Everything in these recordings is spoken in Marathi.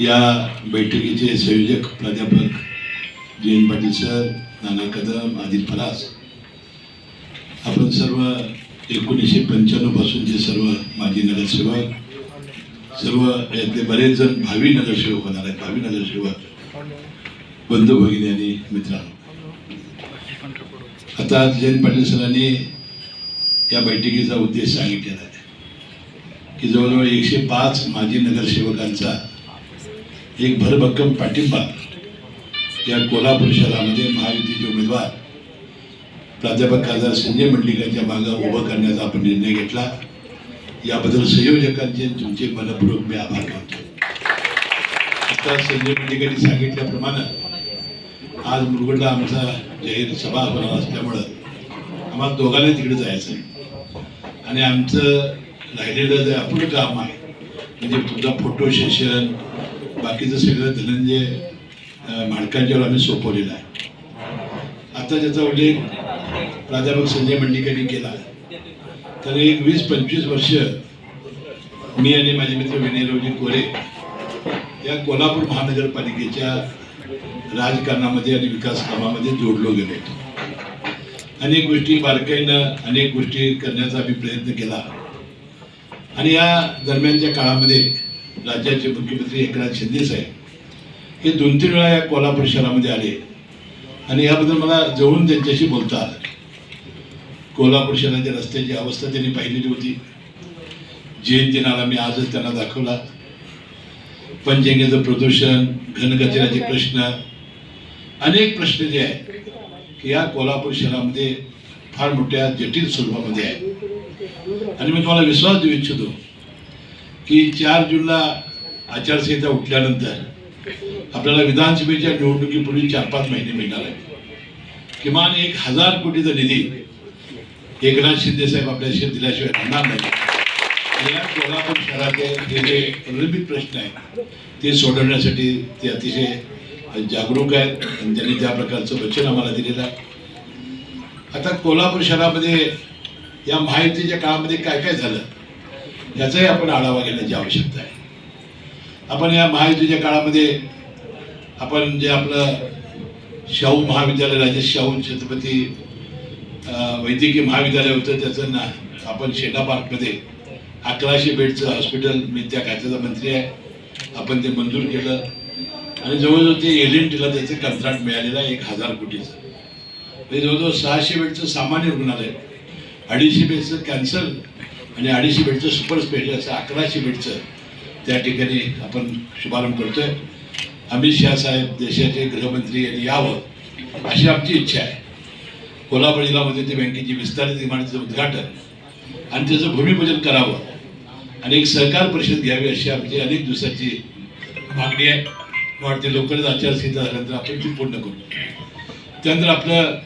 या बैठकीचे संयोजक प्राध्यापक जयंत पाटील सर नाना कदम आदिल फरास. आपण सर्व एकोणीसशे पंच्याण्णव पासूनचे सर्व माजी नगरसेवक सर्व यातले बरेच जण भावी नगरसेवक होणार आहेत भावी नगरसेवक बंधू भगिनी आणि मित्रांनो आता आज जयंत पाटील सरांनी या बैठकीचा उद्देश सांगितलेला आहे. की जवळजवळ एकशे पाच माजी नगरसेवकांचा एक भरभक्कम पाठिंबा या कोल्हापूर शहरामध्ये म्हणजे महायुतीचे उमेदवार प्राध्यापक खासदार संजय मंडलिकांच्या मागं उभं करण्याचा आपण निर्णय घेतला. याबद्दल संयोजकांचे तुमचे मनपूर्वक मी आभार मानतो. आता संजय मंडलिकांनी सांगितल्याप्रमाणे आज मुरगडला आमचा जाहीर सभा होणार असल्यामुळं आम्हाला दोघांना तिकडे जायचं आहे आणि आमचं राहिलेलं जे आपलं काम आहे म्हणजे तुमचा फोटो सेशन बाकीचं सगळं धनंजय माणकांच्यावर माडकांच्यावर आम्ही सोपवलेलं आहे. आता ज्याचा उल्लेख प्राध्यापक संजय मंडिकांनी केला. तर एक वीस पंचवीस वर्ष मी आणि माझे मित्र विनयरावजी कोरे या कोल्हापूर महानगरपालिकेच्या राजकारणामध्ये आणि विकास कामामध्ये जोडलो गेलो अनेक गोष्टी बारकाईनं अनेक गोष्टी करण्याचा आम्ही प्रयत्न केला. आणि या दरम्यानच्या काळामध्ये राज्याचे मुख्यमंत्री एकनाथ शिंदे साहेब हे दोन तीन वेळा या कोल्हापूर शहरामध्ये आले. आणि याबद्दल मला जवळून त्यांच्याशी बोलता आलं. कोल्हापूर शहराच्या रस्त्याची अवस्था त्यांनी पाहिलेली होती. जयंती नाला मी आजच त्यांना दाखवला. पंचगंगेचं प्रदूषण घनकचऱ्याचे प्रश्न अनेक प्रश्न जे आहेत की या कोल्हापूर शहरामध्ये फार मोठ्या जटिल स्वरूपामध्ये आहे. आणि मी तुम्हाला विश्वास देऊ इच्छितो की चार जूनला आचारसंहिता उठल्यानंतर आपल्याला विधानसभेच्या निवडणुकीपूर्वी चार पाच महिने मिळणार आहे किमान एक हजार कोटीचा निधी एकनाथ शिंदे साहेब आपल्याशी दिल्याशिवाय राहणार नाही. या कोल्हापूर शहराचे हे जे प्रलंबित प्रश्न आहेत ते सोडवण्यासाठी ते अतिशय जागरूक आहेत. आणि त्यांनी त्या प्रकारचं वचन आम्हाला दिलेलं आहे. आता कोल्हापूर शहरामध्ये या महायुतीच्या काळामध्ये काय काय झालं याचाही आपण आढावा घेण्याची आवश्यकता आहे. आपण या महायुतीच्या काळामध्ये आपण जे आपलं शाहू महाविद्यालय राजेश शाहू छत्रपती वैद्यकीय महाविद्यालय होतं त्याचं ना आपण शेडा पार्कमध्ये अकराशे बेडचं हॉस्पिटल मी त्या खात्याचा मंत्री आहे. आपण ते मंजूर केलं. आणि जवळजवळ ते एल एन टीला त्याचं कंत्राट मिळालेलं आहे एक हजार कोटीचं. म्हणजे जवळजवळ सहाशे बेडचं सामान्य रुग्णालय. अडीचशे बेडचं कॅन्सर आणि अडीचशे बेडचं सुपर स्पेशल असं अकराशे बेडचं त्या ठिकाणी आपण शुभारंभ करतोय. अमित शहा साहेब देशाचे गृहमंत्री यांनी यावं अशी आमची इच्छा आहे. कोल्हापूर जिल्ह्यामध्ये ते बँकेची विस्तारित इमारतीचं उद्घाटन आणि त्याचं भूमिपूजन करावं आणि एक सहकार परिषद घ्यावी अशी आमची अनेक दिवसाची मागणी आहे. वाटते लवकरच आचारसंहिता झाल्यानंतर आपण ती पूर्ण करू. त्यानंतर आपलं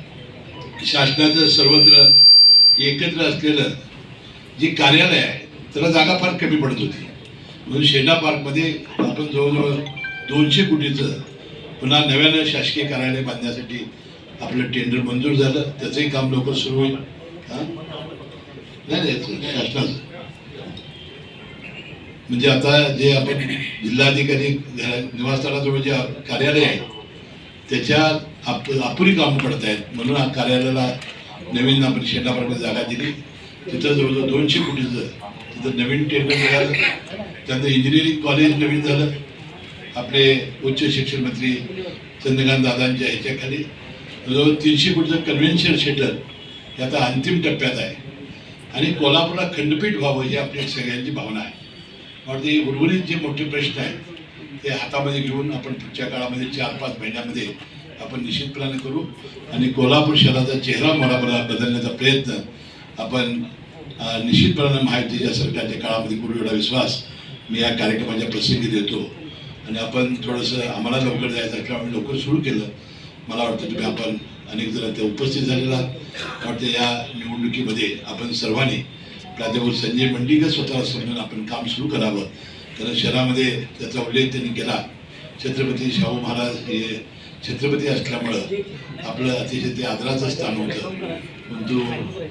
शासनाचं सर्वत्र एकत्र असलेलं जे कार्यालय आहे त्याला जागा फार कमी पडत होती. म्हणून शेंडा पार्कमध्ये आपण जवळजवळ दोनशे कोटीचं पुन्हा नव्यानं शासकीय कार्यालय बांधण्यासाठी आपलं टेंडर मंजूर झालं. त्याचंही काम लवकर सुरू होईल. नाही नाही शासनाचं. म्हणजे आता जे आपण जिल्हाधिकारी घरा- निवासस्थानाजवळ जे कार्यालय आहे त्याच्यात आप अपुरी कामं पडत आहेत म्हणून हा कार्यालयाला नवीन आपण शेंडापाडमध्ये जागा दिली. तिथं जवळजवळ दोनशे कोटीचं तिथं नवीन टेंडर मिळालं. त्यानंतर इंजिनिअरिंग कॉलेज नवीन झालं. आपले उच्च शिक्षण मंत्री चंद्रकांत दादांच्या ह्याच्याखाली. जवळजवळ तीनशे कोटीचं कन्व्हेन्शन सेंटर हे आता अंतिम टप्प्यात आहे. आणि कोल्हापूरला खंडपीठ व्हावं ही आपली सगळ्यांची भावना आहे. वाटते उर्वरित जे मोठे प्रश्न आहेत ते हातामध्ये घेऊन आपण पुढच्या काळामध्ये चार पाच महिन्यामध्ये आपण निश्चितपणाने करू. आणि कोल्हापूर शहराचा चेहरा मोहरा बदलण्याचा प्रयत्न आपण निश्चितपणाने महायुतीच्या सरकारच्या काळामध्ये करू एवढा विश्वास मी या कार्यक्रमाच्या प्रसंगी देतो. आणि आपण थोडंसं आम्हाला लवकर जायचं असल्यामुळे आम्ही लवकर सुरू केलं. मला वाटतं तुम्ही आपण अनेक जण ते उपस्थित झालेला आहात. वाटतं या निवडणुकीमध्ये आपण सर्वांनी प्राध्यापक संजय मंडीकर स्वतःला समजून आपण काम सुरू करावं. कारण शहरामध्ये त्याचा उल्लेख त्यांनी केला. छत्रपती शाहू महाराज हे छत्रपती असल्यामुळं आपलं अतिशय ते आदराचं स्थान होतं. परंतु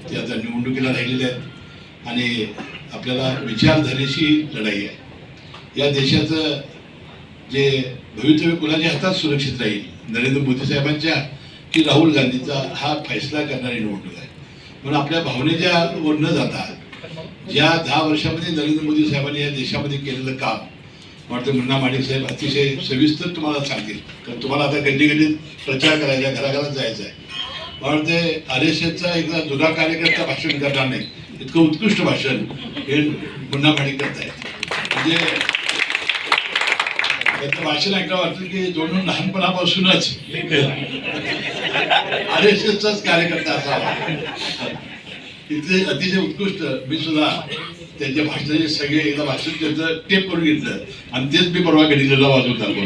ते आता निवडणुकीला राहिलेले आहेत आणि आपल्याला विचारधारेशी लढाई आहे. या देशाचं जे भवितव्य कुणाच्या हातात सुरक्षित राहील? नरेंद्र मोदी साहेबांच्या की राहुल गांधीचा हा फैसला करणारी निवडणूक आहे. म्हणून आपल्या भावनेच्या वर न जाता ज्या दहा वर्षामध्ये नरेंद्र मोदी साहेबांनी या देशामध्ये केलेलं काम वाटतं मुन्ना माडिक साहेब अतिशय सविस्तर तुम्हाला सांगतील. कारण तुम्हाला आता गड्डी गल्लीत प्रचार करायचा घराघरात जायचं आहे. वाटते आर एस एसचा एकदा जुना कार्यकर्ता भाषण करणार नाही. इतकं उत्कृष्ट भाषण हे मुन्ना माडिक करतायत म्हणजे त्याचं भाषण ऐकावं वाटतं की जोडून लहानपणापासूनच आर एस एसचाच कार्यकर्ता असावा. तिथले अतिशय उत्कृष्ट मी सुद्धा त्यांच्या भाषणाचे सगळे एकदा भाषण त्यांचं टेप करून घेतलं. आणि तेच मी परवा गडिलेला वाजवून दाखवलं.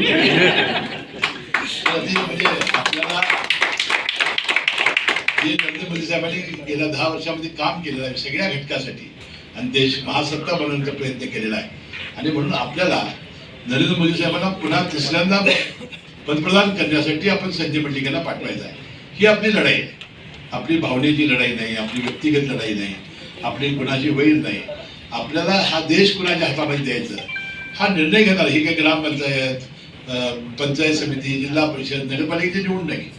म्हणजे आपल्याला जे नरेंद्र मोदी साहेबांनी गेल्या दहा वर्षामध्ये काम केलेलं आहे सगळ्या घटकासाठी आणि देश महासत्ता बनवण्याचा प्रयत्न केलेला आहे. आणि म्हणून आपल्याला नरेंद्र मोदी साहेबांना पुन्हा तिसऱ्यांदा पंतप्रधान करण्यासाठी आपण संजय मंडिकेला पाठवायचं आहे. ही आपली लढाई आहे. आपली भावनेची लढाई नाही आपली व्यक्तिगत लढाई नाही आपली कुणाची वैर नाही. आपल्याला हा देश कुणाच्या हातामध्ये द्यायचा? हा निर्णय घेणार ही काही ग्रामपंचायत पंचायत समिती जिल्हा परिषद नगरपालिकेची निवडणूक नाही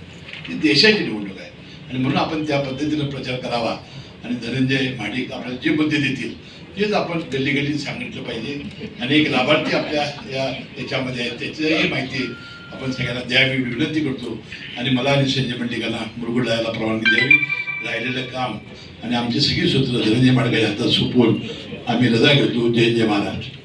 ही देशाची निवडणूक आहे. आणि म्हणून आपण त्या पद्धतीनं प्रचार करावा. आणि धनंजय माडिक आपल्याला जे मुद्दे देतील तेच आपण गल्ली गल्ली सांगितलं पाहिजे. आणि एक लाभार्थी आपल्या या याच्यामध्ये आहेत त्याचीही माहिती आपण सगळ्यांना द्यावी विनंती करतो. आणि मला आणि संजय मंडिकांना मुरगुड जायला परवानगी द्यावी. राहिलेलं काम. आणि आमची सगळी सूत्र धनंजय माडकाच्या हातात सोपवून आम्ही रजा घेतो. जय जय महाराष्ट्र